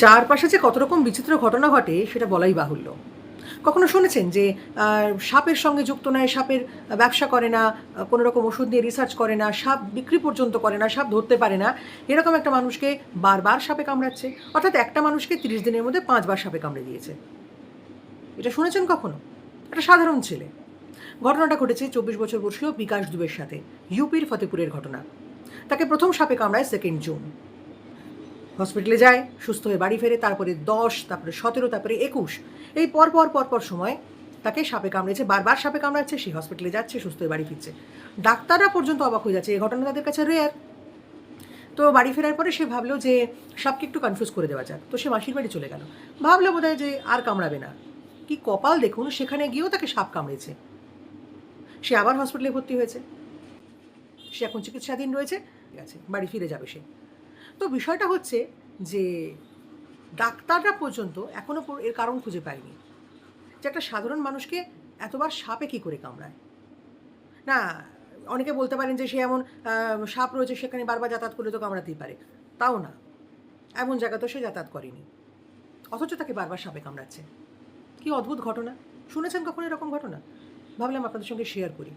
চারপাশে যে কত রকম বিচিত্র ঘটনা ঘটে, সেটা বলাই বাহুল্য। কখনো শুনেছেন যে সাপের সঙ্গে যুক্ত নয় সাপের ব্যবসা করে না কোনো রকম ওষুধ নিয়ে রিসার্চ করে না, সাপ বিক্রি পর্যন্ত করে না, সাপ ধরতে পারে না, এরকম একটা মানুষকে বারবার সাপে কামড়াচ্ছে। অর্থাৎ একটা মানুষকে তিরিশ দিনের মধ্যে পাঁচবার সাপে কামড়ে দিয়েছে। এটা শুনেছেন কখনো? একটা সাধারণ ছেলে। ঘটনাটা ঘটেছে চব্বিশ বছর বয়সীয় বিকাশ দুবের সাথে, ইউপির ফতেপুরের ঘটনা। তাকে প্রথম সাপে কামড়ায় সেকেন্ড জুন। হসপিটালে যায়, সুস্থ হয়ে বাড়ি ফেরে, তারপরে দশ, তারপরে সতেরো, তারপরে একুশ। এই পরপর পর পর পর সময় তাকে সাপে কামড়েছে, বারবার সাপে কামড়াচ্ছে, সে হসপিটালে যাচ্ছে, সুস্থ হয়ে বাড়ি ফিরছে। ডাক্তাররা পর্যন্ত অবাক হয়ে যাচ্ছে, এই ঘটনা তাদের কাছে রেয়ার তো বাড়ি ফেরার পরে সে ভাবলো যে সাপকে একটু কনফিউজ করে দেওয়া যাক। তো সে মাসির বাড়ি চলে গেল। ভাবলো বোধহয় যে আর কামড়াবে না। কি কপাল দেখুন, সেখানে গিয়েও তাকে সাপ কামড়েছে। সে আবার হসপিটালে ভর্তি হয়েছে। সে এখন চিকিৎসাধীন রয়েছে, ঠিক আছে, বাড়ি ফিরে যাবে সে। তো বিষয়টা হচ্ছে যে ডাক্তাররা পর্যন্ত এখনও এর কারণ খুঁজে পায়নি যে একটা সাধারণ মানুষকে এতবার সাপে কী করে কামড়ায়। না, অনেকে বলতে পারেন যে সে এমন সাপ রয়েছে সেখানে বারবার যাতায়াত করলে তো কামড়াতেই পারে। তাও না। এমন জায়গা তো সে যাতায়াত করেনি। অথচ তাকে বারবার সাপে কামড়াচ্ছে। কি অদ্ভুত ঘটনা? শুনেছেন কখনো এরকম ঘটনা? ভাবলাম আপনাদের সঙ্গে শেয়ার করি।